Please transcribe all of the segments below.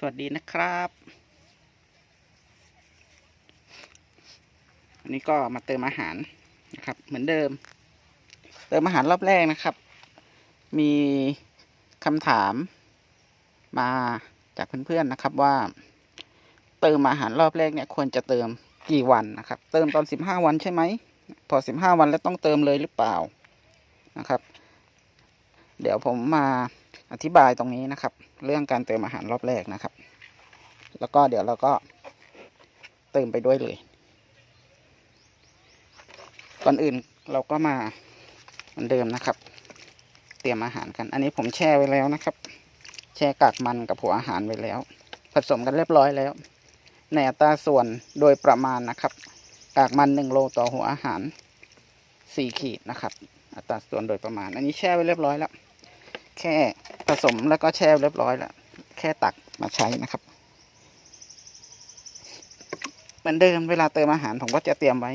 สวัสดีนะครับอันนี้ก็มาเติมอาหารนะครับ เหมือนเดิม เติมอาหารรอบแรกนะครับ มีคำถามมาจากเพื่อนๆนะครับว่า เติมอาหารรอบแรกเนี่ยควรจะเติมกี่วันนะครับ เติมตอนสิบห้าวันใช่ไหมพอสิบห้าวันแล้วต้องเติมเลยหรือเปล่านะครับ เดี๋ยวผมมา อธิบายตรงนี้นะครับ เรื่องการเติมอาหารรอบแรกนะครับ แล้วก็เดี๋ยวเราก็เติมไปด้วยเลย ก่อนอื่นเราก็มาเหมือนเดิมนะครับ เตรียมอาหารกัน อันนี้ผมแช่ไว้แล้วนะครับ แช่กากมันกับหัวอาหารไว้แล้ว ผสมกันเรียบร้อยแล้ว ในอัตราส่วนโดยประมาณนะครับ กากมันหนึ่งโลต่อหัวอาหารสี่ขีดนะครับ อัตราส่วนโดยประมาณ อันนี้แช่ไว้เรียบร้อยแล้ว แค่ ผสมแล้วก็แช่เรียบร้อยแล้ว แค่ตักมาใช้นะครับ เหมือนเดิมเวลาเติมอาหารผมก็จะเตรียมไว้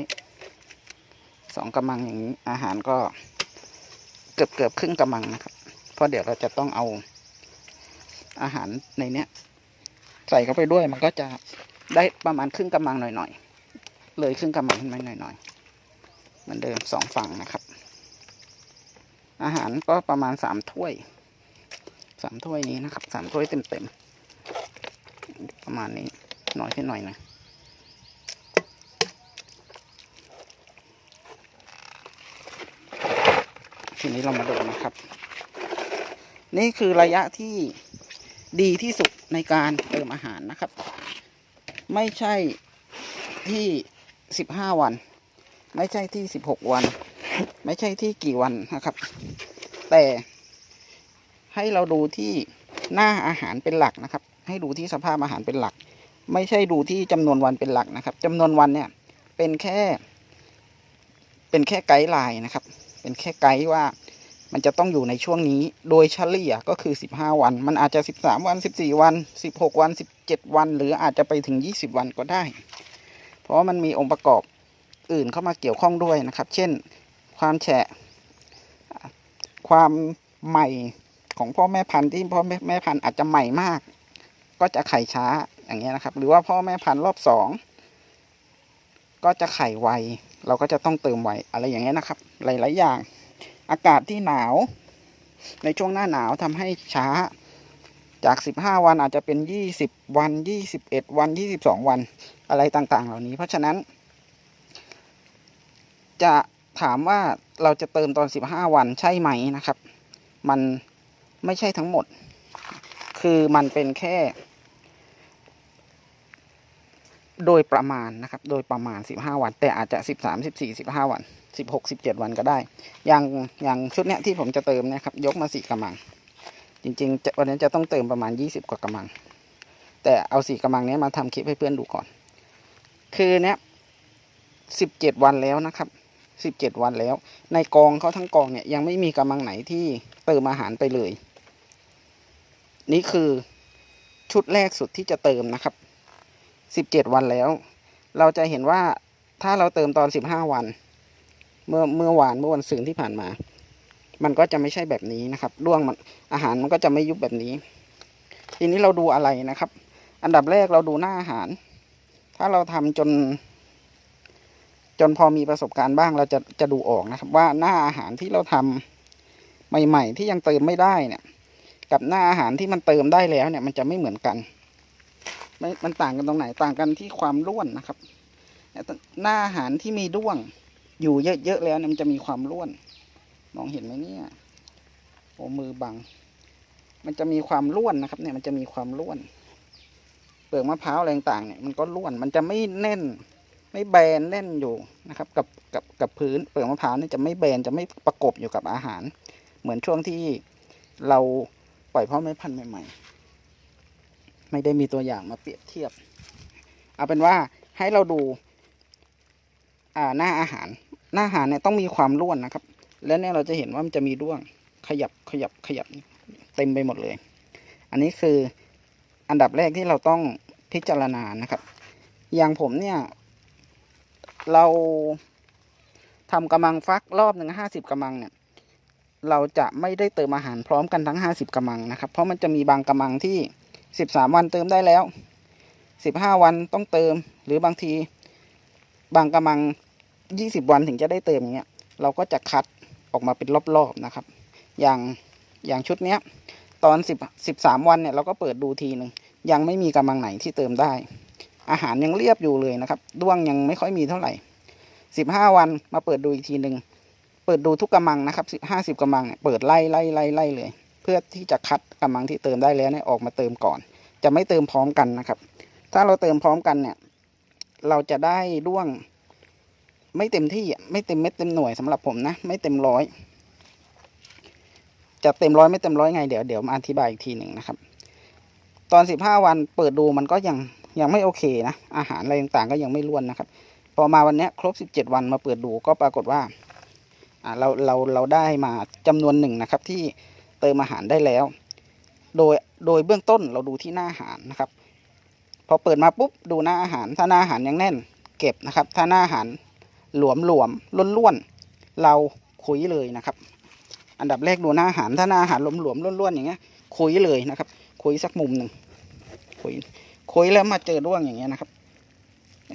สองกำมังอย่างนี้ อาหารก็เกือบเกือบครึ่งกำมังนะครับ เพราะเดี๋ยวเราจะต้องเอาอาหารในเนี้ย ใส่เข้าไปด้วยมันก็จะได้ประมาณครึ่งกำมังหน่อยๆ เลยครึ่งกำมังขึ้นมาหน่อยๆ เหมือนเดิมสองฝั่งนะครับ อาหารก็ประมาณสามถ้วย สามถ้วยนี้นะครับสามถ้วยเต็มๆประมาณนี้น้อยขึ้นหน่อยนะทีนี้เรามาดูนะครับ นี่คือระยะที่ดีที่สุดในการเติมอาหารนะครับ ไม่ใช่ที่สิบห้าวัน ไม่ใช่ที่สิบหกวัน ไม่ใช่ที่กี่วันนะครับ แต่ ให้เราดูที่หน้าอาหารเป็นหลักนะครับ ให้ดูที่สภาพอาหารเป็นหลัก ไม่ใช่ดูที่จำนวนวันเป็นหลักนะครับจำนวนวันเนี่ยเป็นแค่ เป็นแค่ไกด์ไลน์นะครับ เป็นแค่ไกด์ว่ามันจะต้องอยู่ในช่วงนี้ โดยเฉลี่ยก็คือ 15 วัน มันอาจจะ 13 วัน 14 วัน 16 วัน 17 วัน หรืออาจจะไปถึง 20 วันก็ได้ เพราะมันมีองค์ประกอบอื่นเข้ามาเกี่ยวข้องด้วยนะครับ เช่น ความแฉะ ความใหม่ ของพ่อแม่พันธุ์ที่พ่อแม่แม่พันธุ์อาจจะใหม่มาก ก็จะไข่ช้าอย่างเงี้ยนะครับ หรือว่าพ่อแม่พันธุ์รอบสองก็จะไข่ไว เราก็จะต้องเติมไวอะไรอย่างเงี้ยนะครับ หลาย ๆ อย่าง อากาศที่หนาว ในช่วงหน้าหนาวทำให้ช้าจาก 15 วันอาจจะเป็น 20 วัน 21 วัน 22 วันอะไรต่างๆ เหล่านี้ เพราะฉะนั้น จะถามว่าเราจะเติมตอน 15 วันใช่ไหมนะครับ มัน ไม่ใช่ทั้งหมด คือมันเป็นแค่ โดยประมาณนะครับ โดยประมาณ 15 วัน แต่อาจจะ 13 14 15 วัน 16 17 วันก็ได้ อย่างอย่างชุดเนี้ยที่ผมจะเติมนี่ยครับ ยกมาสี่กำมัง จริงๆจะวันนี้จะต้องเติมประมาณ 20 กว่ากำมัง แต่เอาสี่กำมังนี้มาทำคลิปให้เพื่อนดูก่อน คือเนี้ย17 วันแล้วนะครับ17วันแล้ว ในกองเขาทั้งกองเนี่ยยังไม่มีกำมังไหนที่เติมอาหารไปเลย นี่คือชุดแรกสุดที่จะเติมนะครับ17วันแล้ว เราจะเห็นว่าถ้าเราเติมตอน15วัน เมื่อเมื่อวานเมื่อวันศุกร์ที่ผ่านมา มันก็จะไม่ใช่แบบนี้นะครับด้วงมันอาหารมันก็จะไม่ยุบแบบนี้ ทีนี้เราดูอะไรนะครับ อันดับแรกเราดูหน้าอาหาร ถ้าเราทำจน จนพอมีประสบการณ์บ้างเราจะจะดูออกนะครับ ว่าหน้าอาหารที่เราทำใหม่ ๆ ที่ยังเติมไม่ได้เนี่ย กับหน้าอาหารที่มันเติมได้แล้วเนี่ย มันจะไม่เหมือนกันไม่มันต่างกันตรงไหนต่างกันที่ความร่วนนะครับหน้าอาหารที่มีด้วง อยู่เยอะๆแล้วเนี่ยมันจะมีความร่วน มองเห็นไหมเนี่ยโอ้มือบัง มันจะมีความร่วนนะครับ เนี่ยมันจะมีความร่วน เปลือกมะพร้าวอะไรต่างเนี่ยมันก็ร่วนมันจะไม่แน่น ไม่แบนแน่นอยู่นะครับ กับกับกับพื้นเปลือกมะพร้าวเนี่ยจะไม่แบนจะไม่ประกบอยู่กับอาหาร เหมือนช่วงที่เรา ปล่อยพ่อแม่พันธุ์ใหม่ๆ ไม่ได้มีตัวอย่างมาเปรียบเทียบ เอาเป็นว่าให้เราดู อ่าหน้าอาหาร หน้าอาหารเนี่ยต้องมีความร่วนนะครับ แล้วเนี่ยเราจะเห็นว่ามันจะมีด้วง ขยับขยับขยับเต็มไปหมดเลย อันนี้คืออันดับแรกที่เราต้องพิจารณานะครับ อย่างผมเนี่ย เราทำกำมังฟักรอบหนึ่งห้าสิบกำมังเนี่ย เราจะไม่ได้เติมอาหารพร้อมกันทั้งห้าสิบกำมังนะครับ เพราะมันจะมีบางกำมังที่สิบสามวันเติมได้แล้วสิบห้าวันต้องเติม หรือบางที บางกำมังยี่สิบวันถึงจะได้เติมอย่างเงี้ย เราก็จะคัดออกมาเป็นรอบๆนะครับ อย่างอย่างชุดเนี้ยตอนสิบสิบสามวันเนี่ยเราก็เปิดดูทีหนึ่งยังไม่มีกำมังไหนที่เติมได้ อาหารยังเรียบอยู่เลยนะครับด้วงยังไม่ค่อยมีเท่าไหร่สิบห้าวันมาเปิดดูอีกทีหนึ่ง เปิดดูทุกกำมังนะครับสิบห้าสิบกำมังเนี่ยเปิดไล่ไล่ไล่ไล่เลย เพื่อที่จะคัดกำมังที่เติมได้แล้วเนี่ยออกมาเติมก่อน จะไม่เติมพร้อมกันนะครับ ถ้าเราเติมพร้อมกันเนี่ย เราจะได้ด้วง ไม่เต็มที่ไม่เต็มเม็ดเต็มหน่วยสำหรับผมนะ ไม่เต็มร้อยจะเต็มร้อยไม่เต็มร้อยไงเดี๋ยวเดี๋ยวมาอธิบายอีกทีหนึ่งนะครับ ตอนสิบห้าวันเปิดดูมันก็ยังยังไม่โอเคนะอาหารอะไรต่างๆก็ยังไม่ล้วนนะครับ พอมาวันนี้ครบสิบเจ็ดวันมาเปิดดูก็ปรากฏว่า เราเราเราได้มาจำนวนหนึ่งนะครับที่เติมอาหารได้แล้ว โดยโดยเบื้องต้นเราดูที่หน้าอาหารนะครับ พอเปิดมาปุ๊บดูหน้าอาหารถ้าหน้าอาหารยังแน่น เก็บนะครับ ถ้าหน้าอาหารหลวมหลวมล้นล้วนเราคุยเลยนะครับ อันดับแรกดูหน้าอาหารถ้าหน้าอาหารหลวมหลวมล้นล้วนอย่างเงี้ยคุยเลยนะครับ คุยสักมุมหนึ่งคุยคุยแล้วมาเจอด้วงอย่างเงี้ยนะครับ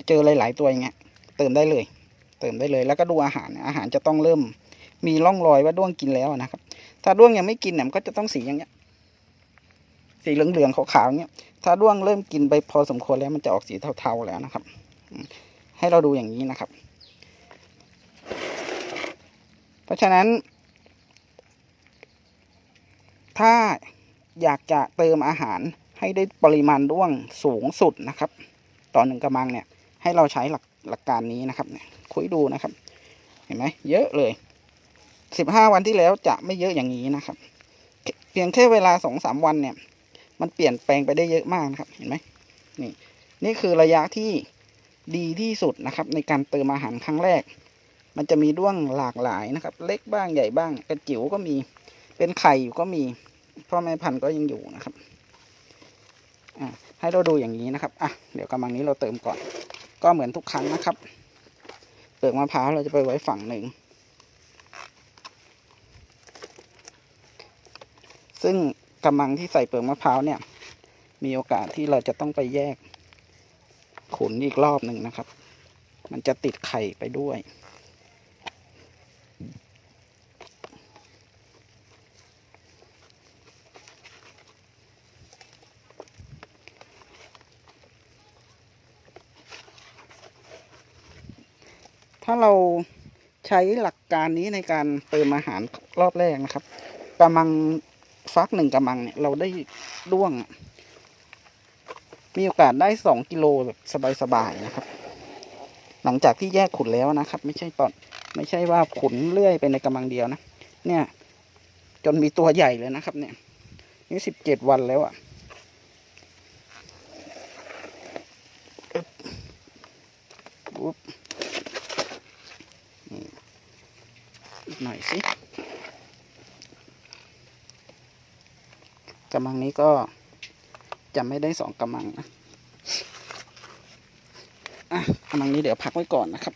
เจอหลาย ๆ ตัวอย่างเงี้ยเติมได้เลย เติมได้เลย แล้วก็ดูอาหารอาหารจะต้องเริ่ม มีร่องรอยว่าด้วงกินแล้วนะครับ ถ้าด้วงยังไม่กินเนี่ยมันก็จะต้องสีอย่างเงี้ย สีเหลืองๆขาวๆเงี้ย ถ้าด้วงเริ่มกินไปพอสมควรแล้วมันจะออกสีเทาๆแล้วนะครับ ให้เราดูอย่างนี้นะครับ เพราะฉะนั้น ถ้าอยากจะเติมอาหารให้ได้ปริมาณด้วงสูงสุดนะครับ ต่อหนึ่งกระมังเนี่ย ให้เราใช้หลัก หลักการนี้นะครับเนี่ยคุยดูนะครับ เห็นไหมเยอะเลยสิบห้าวันที่แล้วจะไม่เยอะอย่างนี้นะครับ เพียงแค่เวลาสองสามวันเนี่ย มันเปลี่ยนแปลงไปได้เยอะมากนะครับ เห็นไหมนี่ นี่คือระยะที่ดีที่สุดนะครับ ในการเติมอาหารครั้งแรก มันจะมีด้วงหลากหลายนะครับ เล็กบ้างใหญ่บ้าง กระจิ๋วก็มี เป็นไข่อยู่ก็มีพ่อแม่พันธุ์ก็ยังอยู่นะครับอะให้เราดูอย่างนี้นะครับ อะ เดี๋ยวกำลังนี้เราเติมก่อน ก็เหมือนทุกครั้งนะครับ เปลือกมะพร้าวเราจะไปไว้ฝั่งหนึ่ง ซึ่งกำมังที่ใส่เปลือกมะพร้าวเนี่ย มีโอกาสที่เราจะต้องไปแยกขุนอีกรอบหนึ่งนะครับ มันจะติดไข่ไปด้วย ถ้าเราใช้หลักการนี้ในการเติมอาหารรอบแรกนะครับกำมังฟักหนึ่งกำมังเนี่ยเราได้ด้วง มีโอกาสได้สองกิโลแบบสบายๆนะครับ หลังจากที่แยกขุนแล้วนะครับ ไม่ใช่ตอนไม่ใช่ว่าขุนเลื่อยไปในกำมังเดียวนะ เนี่ย จนมีตัวใหญ่เลยนะครับ เนี่ย นี่สิบเจ็ดวันแล้วอะ่ะอึ๊บอุ๊บนี่อีกหน่อย สิกำมังนี้ก็จะไม่ได้สองกำมังนะอะกำลังนี้เดี๋ยวพักไว้ก่อนนะครับ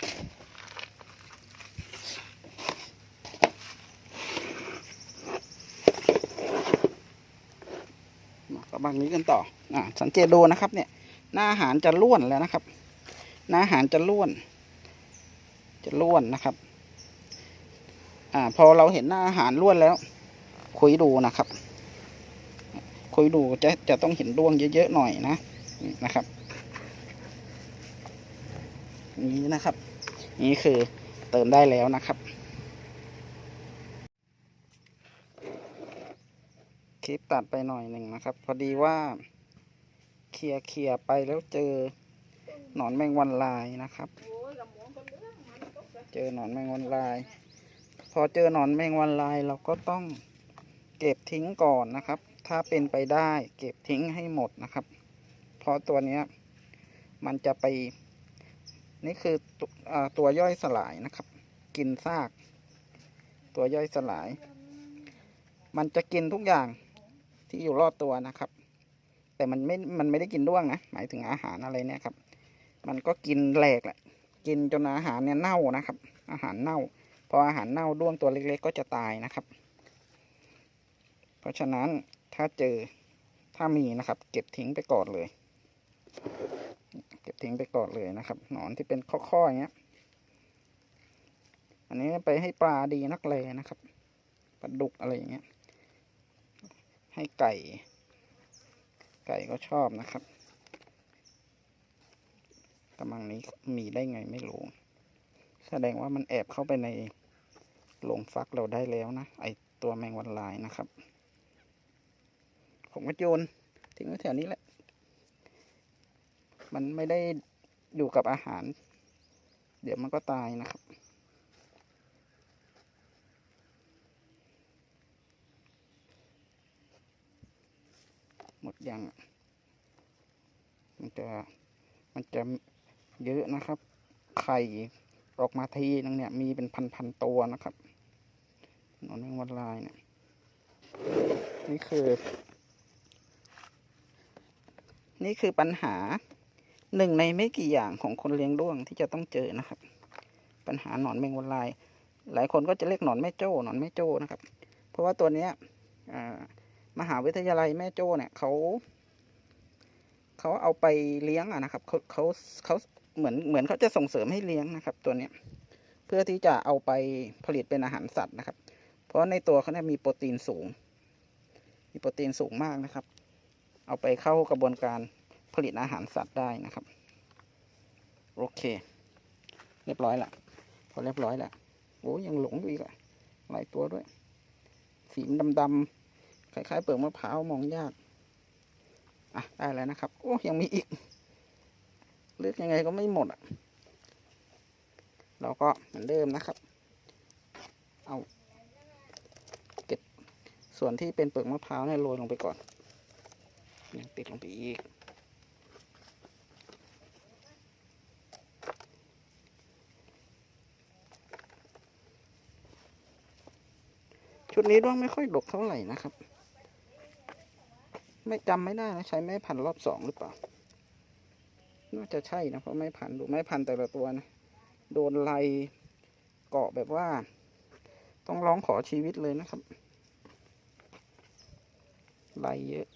กำลังนี้กันต่ออะสังเกตดูนะครับ เนี่ย หน้าอาหารจะล้วนแล้วนะครับ หน้าอาหารจะล้วน จะล้วนนะครับ อ่า พอเราเห็นหน้าอาหารล้วนแล้ว คุยดูนะครับ คุยดูจะจะต้องเห็นดวงเยอะๆหน่อยนะนี่นะครับ นี้นะครับ นี่คือเติมได้แล้วนะครับคลิปตัดไปหน่อยหนึ่งนะครับ พอดีว่าเคลียร์เคลียร์ไปแล้วเจอหนอนแมงวันลายนะครับ เจอหนอนแมงวันลาย พอเจอหนอนแมงวันลายเราก็ต้องเก็บทิ้งก่อนนะครับ ถ้าเป็นไปได้เก็บทิ้งให้หมดนะครับ เพราะตัวนี้มันจะไป นี่คืออตัวย่อยสลายนะครับ กินซาก ตัวย่อยสลาย มันจะกินทุกอย่างที่อยู่รอบตัวนะครับ แต่มันไม่ มันไม่ได้กินด้วงนะ หมายถึงอาหารอะไรเนี่ยครับ มันก็กินแหลกแหละ กินจนอาหารเนี่ยเน่านะครับ อาหารเน่า พออาหารเน่าด้วงตัวเล็กๆ ก็จะตายนะครับ เพราะฉะนั้นถ้าเจอถ้ามีนะครับ เก็บทิ้งไปก่อนเลย เก็บทิ้งไปก่อนเลยนะครับ หนอนที่เป็นข้อๆอย่างเงี้ย อันนี้ไปให้ปลาดีนักเลนะครับปลาดุกอะไรอย่างเงี้ย ให้ไก่ ไก่ก็ชอบนะครับกำลังนี้มีได้ไงไม่รู้ แสดงว่ามันแอบเข้าไปใน โรงฟักเราได้แล้วนะ ไอตัวแมงวันลายนะครับ ผมก็โยนทิ้งไว้แถวนี้แหละ มันไม่ได้อยู่กับอาหาร เดี๋ยวมันก็ตายนะครับหมดยังมันจะ มันจะเยอะนะครับ ไข่ออกมาทีนึงเนี่ย มีเป็นพันๆตัวนะครับ นอนแมงวันลายเนี่ยนี่คือ นี่คือปัญหาหนึ่งในไม่กี่อย่างของคนเลี้ยงด้วงที่จะต้องเจอนะครับ ปัญหาหนอนแมงวันลาย หลายคนก็จะเรียกหนอนแม่โจ้หนอนแม่โจ้นะครับ เพราะว่าตัวเนี้ยมหาวิทยาลัยแม่โจ้เนี่ยเขาเขาเอาไปเลี้ยงอะนะครับเขาเขาเขาเหมือนเหมือนเขาจะส่งเสริมให้เลี้ยงนะครับ ตัวเนี้ยเพื่อที่จะเอาไปผลิตเป็นอาหารสัตว์นะครับ เพราะในตัวเขาเนี่ยมีโปรตีนสูง มีโปรตีนสูงมากนะครับ เอาไปเข้ากระบวนการผลิตอาหารสัตว์ได้นะครับ โอเค เรียบร้อยละพอเรียบร้อยละโอ้ยังหลงอยู่อีกอะหลายตัวด้วย สีดำๆคล้ายๆเปลือกมะพร้าวมองยากอะได้แล้วนะครับ โอ้ยังมีอีก เลือกยังไงก็ไม่หมดอะเราก็เหมือนเดิมนะครับ เอา ส่วนที่เป็นเปลือกมะพร้าวเนี่ยโรยลงไปก่อนยังติดลงไปอีก ชุดนี้ด้วงไม่ค่อยดกเท่าไหร่นะครับ ไม่จำไม่ได้นะ ใช้ไม้พันรอบสองหรือเปล่า น่าจะใช่นะ เพราะไม้พันดูไม้พันแต่ละตัวนะ โดนไล่เกาะแบบว่า ต้องร้องขอชีวิตเลยนะครับ ไล่เยอะ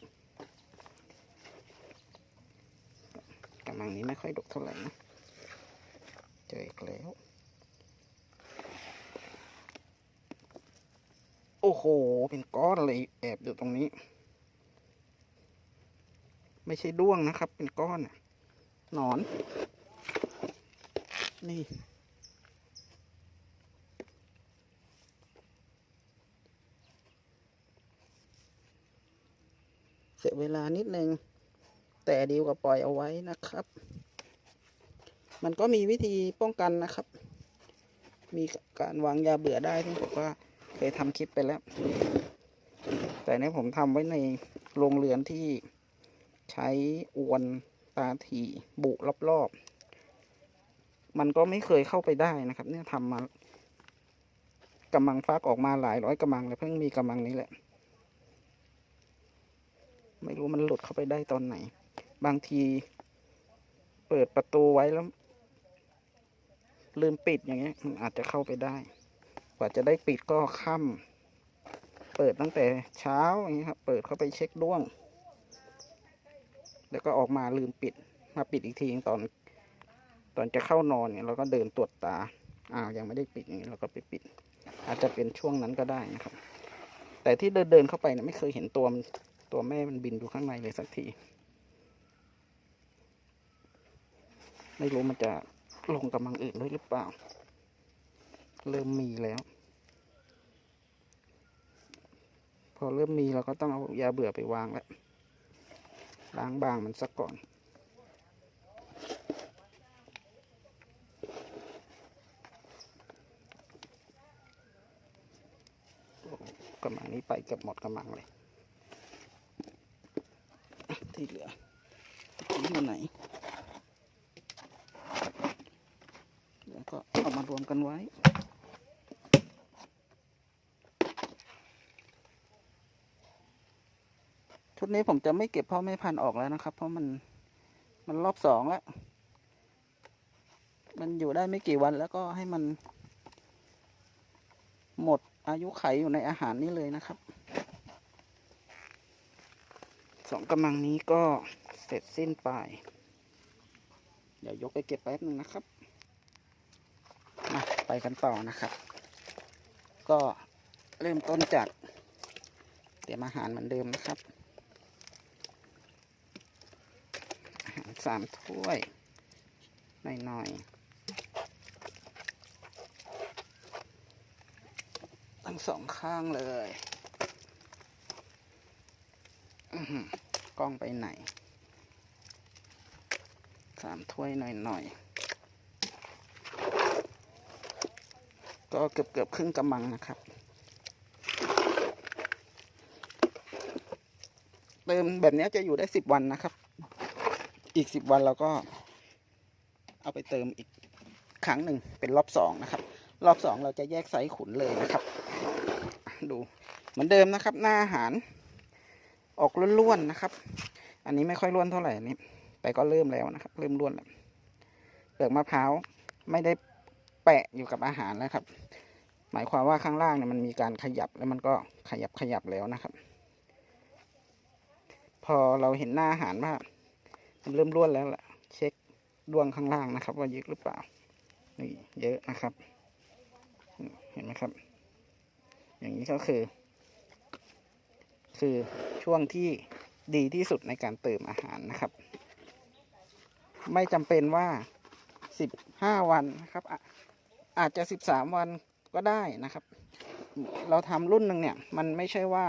กำลังนี้ไม่ค่อยดกเท่าไหร่นะ เจออีกแล้ว โอ้โห เป็นก้อนเลยแอบอยู่ตรงนี้ ไม่ใช่ด้วงนะครับ เป็นก้อน หนอน นี่ เวลานิดนึง แต่ดีกว่าปล่อยเอาไว้นะครับ มันก็มีวิธีป้องกันนะครับ มีการวางยาเบื่อได้ที่ผมว่าเคยทำคลิปไปแล้ว แต่นี้ผมทำไว้ในโรงเรือนที่ใช้อวนตาถีบุรอบๆ มันก็ไม่เคยเข้าไปได้นะครับ เนี่ยทำมากำมังฟักออกมาหลายร้อยกำมังเลยเพิ่งมีกำมังนี้แหละ ไม่รู้มันหลุดเข้าไปได้ตอนไหน บางที เปิดประตูไว้แล้ว ลืมปิดอย่างเงี้ย มันอาจจะเข้าไปได้ กว่าจะได้ปิดก็ค่ำเปิดตั้งแต่เช้าอย่างเงี้ยครับ เปิดเข้าไปเช็คด้วง แล้วก็ออกมาลืมปิด มาปิดอีกทีตอน ตอนจะเข้านอนเนี่ยเราก็เดินตรวจตาอ้าวยังไม่ได้ปิดอย่างนี้เราก็ไปปิด อาจจะเป็นช่วงนั้นก็ได้นะครับ แต่ที่เดินเดินเข้าไปเนี่ยไม่เคยเห็นตัวมัน ตัวแม่มันบินอยู่ข้างในเลยสักที ไม่รู้มันจะลงกำลังอื่นด้วยหรือเปล่า เริ่มมีแล้ว พอเริ่มมีเราก็ต้องเอายาเบื่อไปวางแล้วล้างบางมันสักก่อนกำลังนี้ไปเกับหมดกำลังเลย ที่เหลือทิ้งมาไหน แล้วก็เอามารวมกันไว้ชุดนี้ผมจะไม่เก็บพ่อแม่พันธุ์ออกแล้วนะครับ เพราะมันมันรอบสองแล้ว มันอยู่ได้ไม่กี่วันแล้วก็ให้มัน หมดอายุไขอยู่ในอาหารนี้เลยนะครับ สองกำลังนี้ก็เสร็จสิ้นไป เดี๋ยวยกไปเก็บแป๊บนึงนะครับมาไปกันต่อนะครับ ก็เริ่มต้นจากเตรียมอาหารเหมือนเดิมนะครับ อาหารสามถ้วยหน่อยๆทั้งสองข้างเลย กล้องไปไหน สามถ้วยหน่อยๆก็เกือบเกือบๆครึ่งกำมังนะครับ เติมแบบนี้จะอยู่ได้สิบวันนะครับ อีกสิบวันเราก็ เอาไปเติมอีกครั้งหนึ่งเป็นรอบสองนะครับ รอบสองเราจะแยกไซส์ขุนเลยนะครับ ดูเหมือนเดิมนะครับ หน้าอาหาร ออกล้วนๆนะครับ อันนี้ไม่ค่อยล้วนเท่าไหร่อันนี้แต่ก็เริ่มแล้วนะครับ เริ่มล้วนแล้วเปลือกมะพร้าวไม่ได้แปะอยู่กับอาหารแล้วครับ หมายความว่าข้างล่างเนี่ยมันมีการขยับแล้วมันก็ขยับขยับแล้วนะครับ พอเราเห็นหน้าอาหารว่ามันเริ่มล้วนแล้วล่ะ เช็คดวงข้างล่างนะครับ ว่าเยอะหรือเปล่านี่เยอะนะครับ เห็นไหมครับ อย่างนี้ก็คือ คือช่วงที่ดีที่สุดในการเติมอาหารนะครับ ไม่จำเป็นว่าสิบห้าวันนะครับออาจจะสิบสามวันก็ได้นะครับ เราทำรุ่นหนึ่งเนี่ย มันไม่ใช่ว่า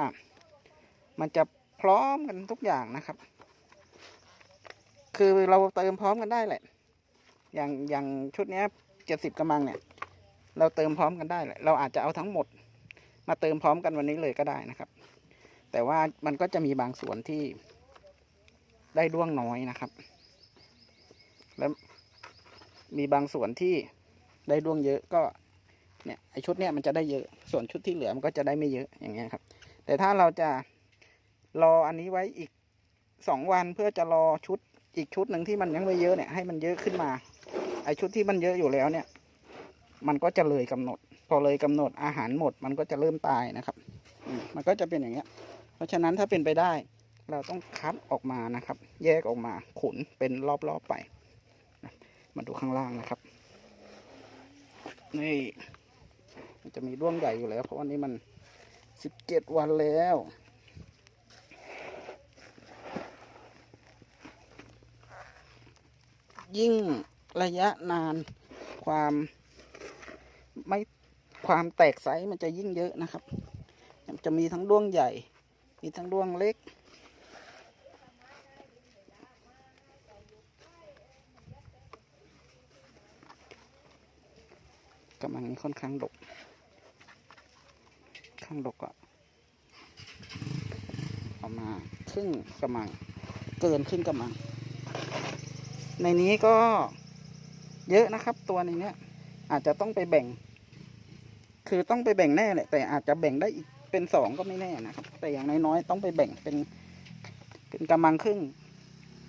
มันจะพร้อมกันทุกอย่างนะครับ คือเราเติมพร้อมกันได้แหละ อย่างอย่างชุดนี้เจ็ดสิบกระมังเนี่ย เราเติมพร้อมกันได้แหละ เราอาจจะเอาทั้งหมด มาเติมพร้อมกันวันนี้เลยก็ได้นะครับ แต่ว่ามันก็จะมีบางส่วนที่ได้ด้วงน้อยนะครับ แล้วมีบางส่วนที่ได้ด้วงเยอะก็เนี่ยไอชุดเนี้ยมันจะได้เยอะส่วนชุดที่เหลือมันก็จะได้ไม่เยอะอย่างเงี้ยครับ แต่ถ้าเราจะรออันนี้ไว้อีกสองวันเพื่อจะรอชุดอีกชุดหนึ่งที่มันยังไม่เยอะเนี่ยให้มันเยอะขึ้นมา ไอชุดที่มันเยอะอยู่แล้วเนี่ย มันก็จะเลยกำหนด พอเลยกำหนดอาหารหมด มันก็จะเริ่มตายนะครับ มันก็จะเป็นอย่างเงี้ย เพราะฉะนั้นถ้าเป็นไปได้เราต้องคัดออกมานะครับ แยกออกมาขุนเป็นรอบๆไป มาดูข้างล่างนะครับ นี่มันจะมีร่วงใหญ่อยู่แล้ว เพราะวันนี้มันสิบเจ็ดวันแล้วยิ่งระยะนานความไม่ความแตกไซส์มันจะยิ่งเยอะนะครับ จะมีทั้งด้วงใหญ่ มีทั้งด้วงเล็ก กำลังนี้ค่อนข้างดก ข้างดกอะเอามาครึ่งกำลัง เกินครึ่งกำลัง ในนี้ก็เยอะนะครับตัวในเนี้ยอาจจะต้องไปแบ่ง คือต้องไปแบ่งแน่แหละแต่อาจจะแบ่งได้อีกเป็นสองก็ไม่แน่นะครับ แต่อย่างน้อยๆต้องไปแบ่งเป็นเป็นกำลังครึ่ง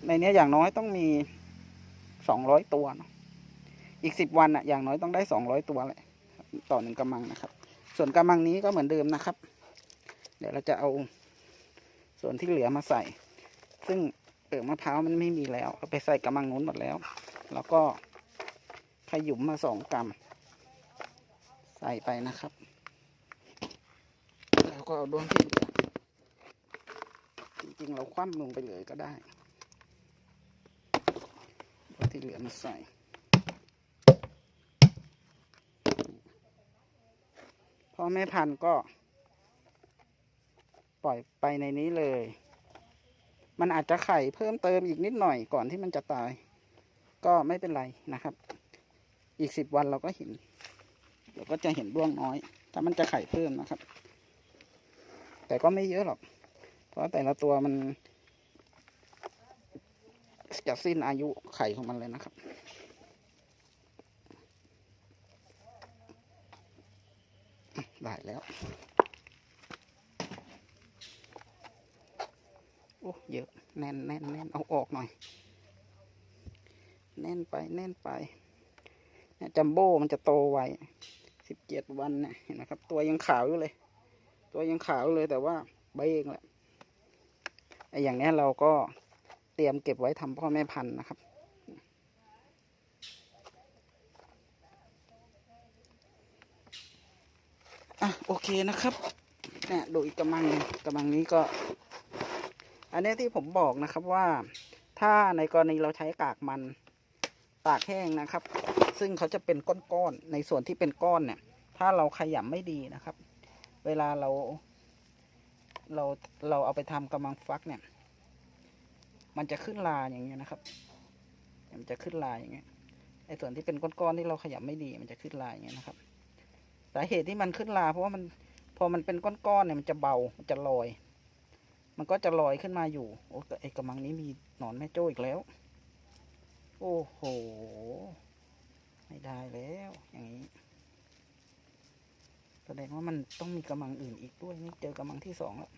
ในนี้อย่างน้อยต้องมีสองร้อยตัวเนอะอีกสิบวันอะอย่างน้อยต้องได้สองร้อยตัวแหละต่อหนึ่งกำลังนะครับ ส่วนกำลังนี้ก็เหมือนเดิมนะครับ เดี๋ยวเราจะเอาส่วนที่เหลือมาใส่ ซึ่งเปลือกมะพร้าวมันไม่มีแล้วเอาไปใส่กำลังนู้นหมดแล้ว แล้วก็ขยุมมาสองกรัมใส่ไปนะครับ ก็เอาดวงที่เหลือจริงๆเราคว่ำลงไปเลยก็ได้ดวงที่เหลือมาใส่พ่อแม่พันธุ์ก็ ปล่อยไปในนี้เลย มันอาจจะไข่เพิ่มเติมอีกนิดหน่อยก่อนที่มันจะตาย ก็ไม่เป็นไรนะครับ อีกสิบวันเราก็เห็นเดี๋ยวก็จะเห็นร่วงน้อยถ้ามันจะไข่เพิ่มนะครับ แต่ก็ไม่เยอะหรอก เพราะแต่ละตัวมันจะสิ้นอายุไข่ของมันเลยนะครับ ได้แล้ว โอ้เยอะแน่นแน่นแน่นเอาออกหน่อย แน่นไปแน่นไปเนี่ยจัมโบ้มันจะโตไวสิบเจ็ดวันเนี่ยเห็นไหมครับ ตัวยังขาวอยู่เลย ตัวยังขาวเลยแต่ว่าใบเองแหละไอ้อย่างนี้เราก็เตรียมเก็บไว้ทำพ่อแม่พันธุ์นะครับ อะโอเคนะครับเนี่ยดูอีกกระมังกระมังนี้ก็ อันเนี้ยที่ผมบอกนะครับว่าถ้าในกรณีเราใช้กากมันตากแห้งนะครับ ซึ่งเขาจะเป็นก้อนๆในส่วนที่เป็นก้อนเนี่ย ถ้าเราขยำไม่ดีนะครับ เวลาเรา เราเราเอาไปทำกระมังฟักเนี่ย มันจะขึ้นลาอย่างเงี้ยนะครับ มันจะขึ้นลาอย่างเงี้ยไอ้ส่วนที่เป็นก้อนๆที่เราขยำไม่ดีมันจะขึ้นลาอย่างเงี้ยนะครับ สาเหตุที่มันขึ้นลา เพราะว่ามันพอมันเป็นก้อนๆเนี่ยมันจะเบามันจะลอย มันก็จะลอยขึ้นมาอยู่โอ้ไอ้กระมังนี้มีหนอนแม่โจ้อีกแล้ว โอ้โห ไม่ได้แล้ว อย่างนี้ แสดงว่ามันต้องมีกระมังอื่นอีกด้วยนี่เจอกระมังที่สองแล้ว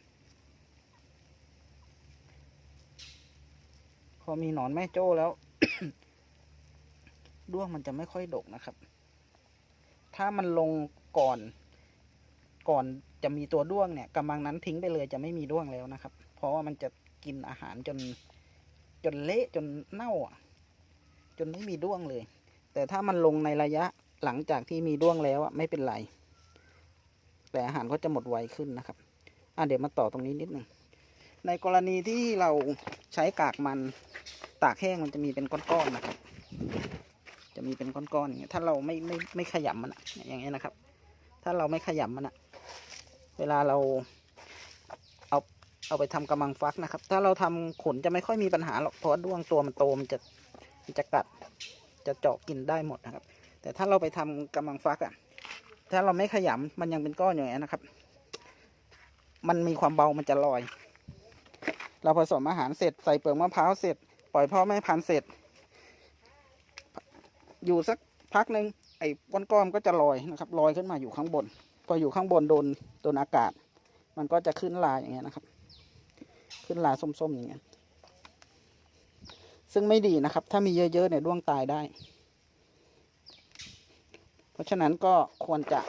พอมีหนอนแม่โจ้แล้ว ด้วงมันจะไม่ค่อยดกนะครับ ถ้ามันลงก่อน ก่อนจะมีตัวด้วงเนี่ยกำมังนั้นทิ้งไปเลยจะไม่มีด้วงแล้วนะครับ เพราะว่ามันจะกินอาหารจน จนเละจนเน่าอะ จนไม่มีด้วงเลย แต่ถ้ามันลงในระยะหลังจากที่มีด้วงแล้วอะไม่เป็นไร แต่อาหารก็จะหมดไวขึ้นนะครับ อะเดี๋ยวมาต่อตรงนี้นิดหนึ่ง ในกรณีที่เราใช้กากมันตากแห้งมันจะมีเป็นก้อนๆนะครับ จะมีเป็นก้อนๆอย่างเงี้ย ถ้าเราไม่ไม่ไม่ขยำมันอะอย่างเงี้ยนะครับ ถ้าเราไม่ขยำมันอะเวลาเราเอาเอาไปทำกระมังฟักนะครับ ถ้าเราทำขนจะไม่ค่อยมีปัญหาหรอก เพราะว่าด้วงตัวมันโตมันจะมันจะกัด จะเจาะกินได้หมดนะครับ แต่ถ้าเราไปทำกระมังฟักอะ ถ้าเราไม่ขยำมันยังเป็นก้อนอย่างเงี้นะครับ มันมีความเบามันจะลอย เราผสมอาหารเสร็จใส่เปลือกมะพร้าวเสร็จ ปล่อยพ่อแม่พันธุ์เสร็จ อยู่สักพักหนึ่งไอ้ก้อนๆก็จะลอยนะครับลอยขึ้นมาอยู่ข้างบน พออยู่ข้างบนโดนโดนอากาศ มันก็จะขึ้นลาอย่างเงี้ยนะครับ ขึ้นลาส้มๆอย่างเงี้ยซึ่งไม่ดีนะครับ ถ้ามีเยอะๆเนี่ยด้วงตายได้ ราะฉะนั้นก็ควรจะ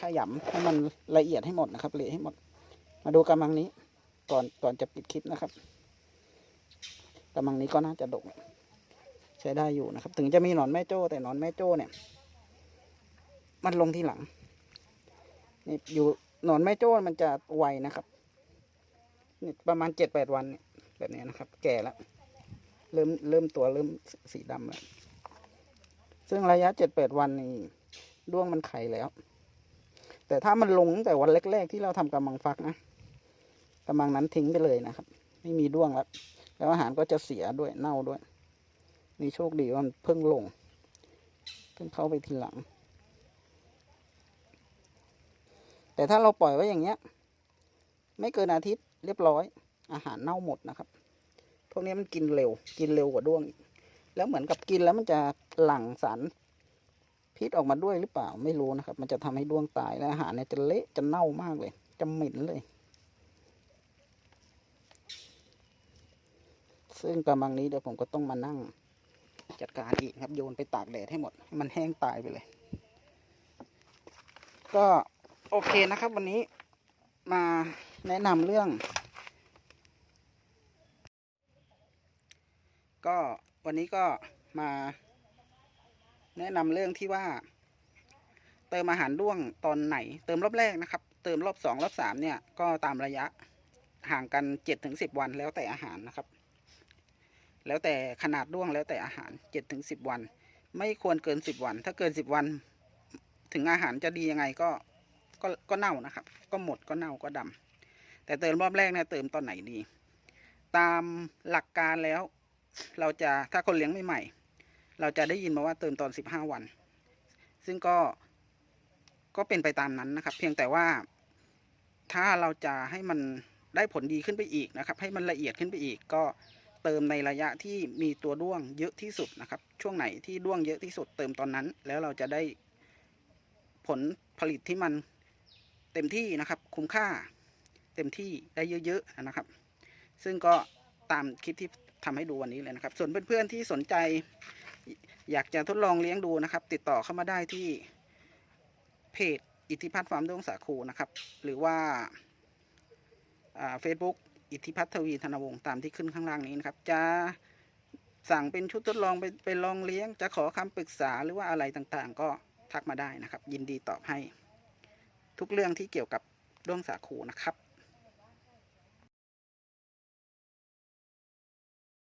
ขยำให้มันละเอียดให้หมดนะครับเละให้หมด มาดูกำมังนี้ ก่อนก่อนจะปิดคลิปนะครับกำมังนี้ก็น่าจะดก ใช้ได้อยู่นะครับ ถึงจะมีหนอนแม่โจ้แต่หนอนแม่โจ้เนี่ย มันลงที่หลังนี่อยู่หนอนแม่โจ้มันจะไวนะครับนี่ประมาณเจ็ดแปดวันเนี่ยแบบนี้นะครับ แก่แล้วเริ่มเริ่มตัวเริ่มสีดำแล้วซึ่งระยะเจ็ดแปดวันนี่ ด้วงมันไข่แล้ว แต่ถ้ามันลงตั้งแต่วันแรกๆที่เราทำกำมังฟักนะกำมังนั้นทิ้งไปเลยนะครับ ไม่มีด้วงแล้ว แล้วอาหารก็จะเสียด้วยเน่าด้วย นี่โชคดีว่ามันเพิ่งลง เพิ่งเข้าไปทีหลัง แต่ถ้าเราปล่อยไว้อย่างเงี้ย ไม่เกินอาทิตย์เรียบร้อย อาหารเน่าหมดนะครับ พวกนี้มันกินเร็ว กินเร็วกว่าด้วงอีกแล้วเหมือนกับกินแล้วมันจะหลั่งสาร พิษออกมาด้วยหรือเปล่าไม่รู้นะครับ มันจะทำให้ด้วงตายและอาหารเนี่ยจะเละจะเน่ามากเลย จะเหม็นเลย ซึ่งกำลังนี้เดี๋ยวผมก็ต้องมานั่งจัดการอีกครับโยนไปตากแดดให้หมดให้มันแห้งตายไปเลย ก็โอเคนะครับวันนี้มาแนะนำเรื่อง ก็วันนี้ก็มา แนะนำเรื่องที่ว่า เติมอาหารด้วงตอนไหน เติมรอบแรกนะครับ เติมรอบสองรอบสามเนี่ยก็ตามระยะห่างกันเจ็ดถึงสิบวันแล้วแต่อาหารนะครับ แล้วแต่ขนาดด้วงแล้วแต่อาหารเจ็ดถึงสิบวัน ไม่ควรเกินสิบวัน ถ้าเกินสิบวัน ถึงอาหารจะดียังไงก็ก็ก็เน่านะครับ ก็หมดก็เน่าก็ดำแต่เติมรอบแรกเนี่ยเติมตอนไหนดี ตามหลักการแล้ว เราจะถ้าคนเลี้ยงใหม่ๆ เราจะได้ยินมาว่าเติมตอนสิบห้าวัน ซึ่งก็ก็เป็นไปตามนั้นนะครับ เพียงแต่ว่าถ้าเราจะให้มันได้ผลดีขึ้นไปอีกนะครับ ให้มันละเอียดขึ้นไปอีกก็เติมในระยะที่มีตัวด้วงเยอะที่สุดนะครับ ช่วงไหนที่ด้วงเยอะที่สุดเติมตอนนั้น แล้วเราจะได้ผลผลิตที่มันเต็มที่นะครับ คุ้มค่าเต็มที่ได้เยอะๆนะครับ ซึ่งก็ตามคลิปที่ทำให้ดูวันนี้เลยนะครับ ส่วนเพื่อนๆที่สนใจ อยากจะทดลองเลี้ยงดูนะครับ ติดต่อเข้ามาได้ที่เพจอิทธิพัฒน์ฟาร์มด้วงสาคูนะครับ หรือว่าเฟซบุ๊กอิทธิพัฒน์ทวีธนวงศ์ตามที่ขึ้นข้างล่างนี้นะครับ จะสั่งเป็นชุดทดลองไปไปลองเลี้ยง จะขอคำปรึกษาหรือว่าอะไรต่างๆ ก็ทักมาได้นะครับ ยินดีตอบให้ ทุกเรื่องที่เกี่ยวกับด้วงสาคูนะครับ